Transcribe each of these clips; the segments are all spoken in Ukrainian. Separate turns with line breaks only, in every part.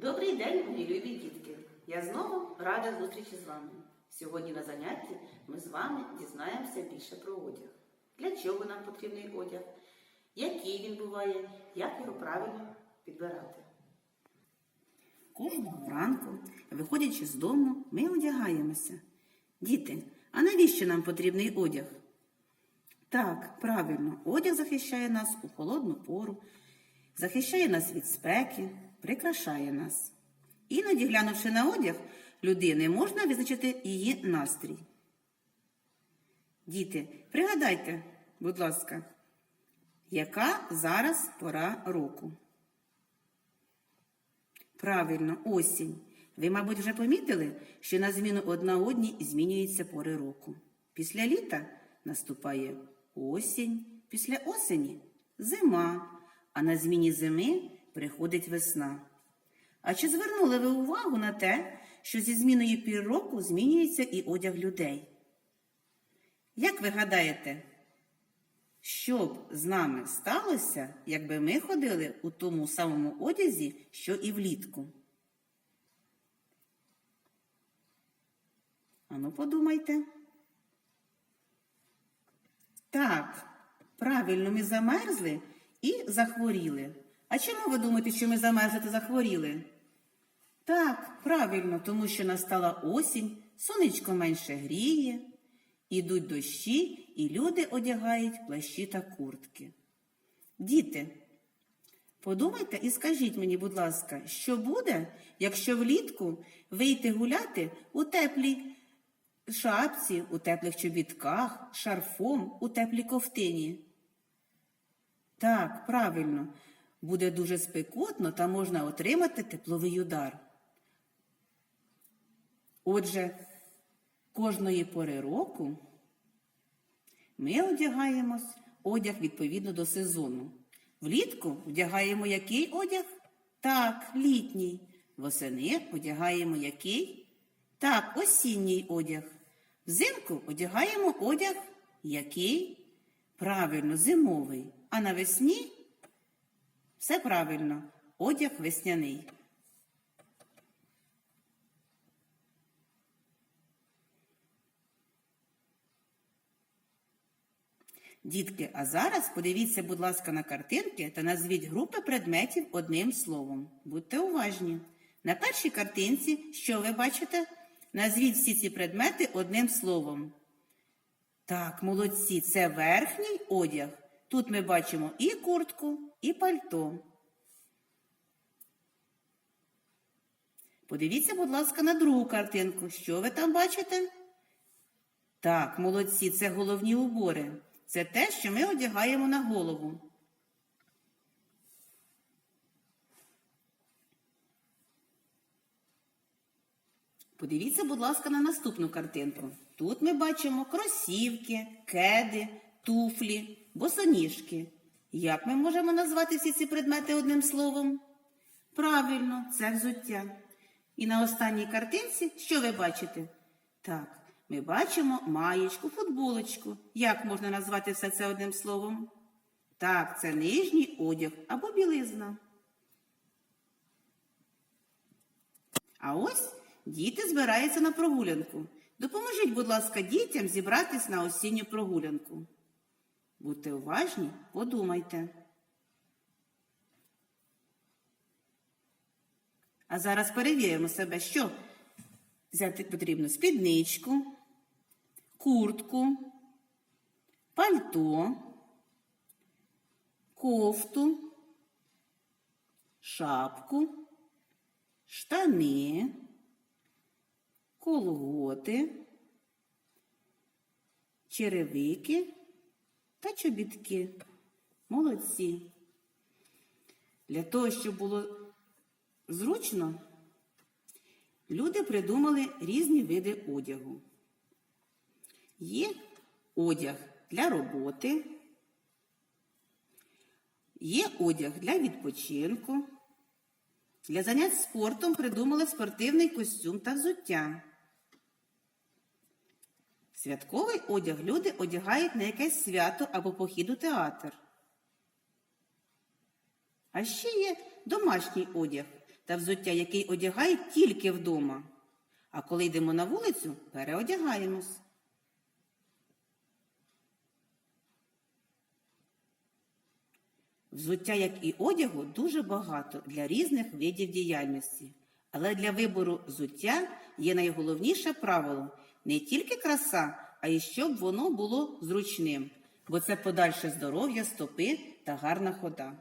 Добрий день, мої любі дітки! Я знову рада зустрічі з вами. Сьогодні на занятті ми з вами дізнаємося більше про одяг. Для чого нам потрібний одяг, який він буває, як його правильно підбирати. Кожного ранку, виходячи з дому, ми одягаємося. Діти, а навіщо нам потрібний одяг? Так, правильно, одяг захищає нас у холодну пору, захищає нас від спеки, прикрашає нас. Іноді, глянувши на одяг людини, можна визначити її настрій. Діти, пригадайте, будь ласка, яка зараз пора року? Правильно, осінь. Ви, мабуть, вже помітили, що на зміну одна одній змінюються пори року. Після літа наступає осінь, після осені зима, а на зміні зими приходить весна. А чи звернули ви увагу на те, що зі зміною пір року змінюється і одяг людей? Як ви гадаєте, що б з нами сталося, якби ми ходили у тому самому одязі, що і влітку? Ану, подумайте. Так, правильно, ми замерзли і захворіли. А чому ви думаєте, що ми замерзли та захворіли? Так, правильно, тому що настала осінь, сонечко менше гріє, ідуть дощі, і люди одягають плащі та куртки. Діти, подумайте і скажіть мені, будь ласка, що буде, якщо влітку вийти гуляти у теплій шапці, у теплих чобітках, шарфом, у теплій ковтині? Так, правильно, буде дуже спекотно та можна отримати тепловий удар. Отже, кожної пори року ми одягаємось одяг відповідно до сезону. Влітку вдягаємо який одяг? Так, літній. Восени одягаємо який? Так, осінній одяг. Взимку одягаємо одяг який? Правильно, зимовий. А навесні все правильно, одяг весняний. Дітки, а зараз подивіться, будь ласка, на картинки та назвіть групи предметів одним словом. Будьте уважні. На першій картинці, що ви бачите? Назвіть всі ці предмети одним словом. Так, молодці, це верхній одяг. Тут ми бачимо і куртку, і пальто. Подивіться, будь ласка, на другу картинку. Що ви там бачите? Так, молодці, це головні убори. Це те, що ми одягаємо на голову. Подивіться, будь ласка, на наступну картинку. Тут ми бачимо кросівки, кеди, туфлі, босоніжки. Як ми можемо назвати всі ці предмети одним словом? Правильно, це взуття. І на останній картинці що ви бачите? Так, ми бачимо маєчку, футболочку. Як можна назвати все це одним словом? Так, це нижній одяг або білизна. А ось діти збираються на прогулянку. Допоможіть, будь ласка, дітям зібратись на осінню прогулянку. Будьте уважні, подумайте. А зараз перевіримо себе, що взяти потрібно спідничку, куртку, пальто, кофту, шапку, штани, колготи, черевики та чобітки. Молодці. Для того, щоб було зручно, люди придумали різні види одягу. Є одяг для роботи, є одяг для відпочинку. Для занять спортом придумали спортивний костюм та взуття. Святковий одяг люди одягають на якесь свято або похід у театр. А ще є домашній одяг. та взуття, який одягають тільки вдома. А коли йдемо на вулицю, переодягаємось. Взуття, як і одягу, дуже багато для різних видів діяльності. Але для вибору взуття є найголовніше правило не тільки краса, а й щоб воно було зручним, бо це подальше здоров'я стопи та гарна хода.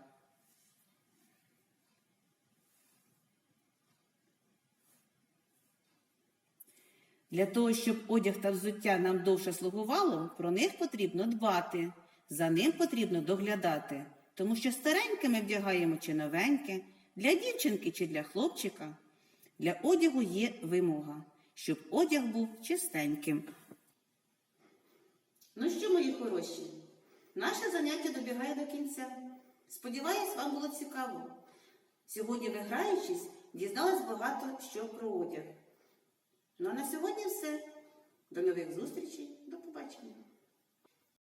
Для того, щоб одяг та взуття нам довше слугувало, про них потрібно дбати, за ним потрібно доглядати, тому що стареньке ми вдягаємо чи новеньке, для дівчинки чи для хлопчика. Для одягу є вимога, щоб одяг був чистеньким. Ну що, мої хороші, наше заняття добігає до кінця. Сподіваюсь, вам було цікаво. Сьогодні, ви граючись, дізнались багато що про одяг. Ну а на сьогодні все. До нових зустрічей, до побачення.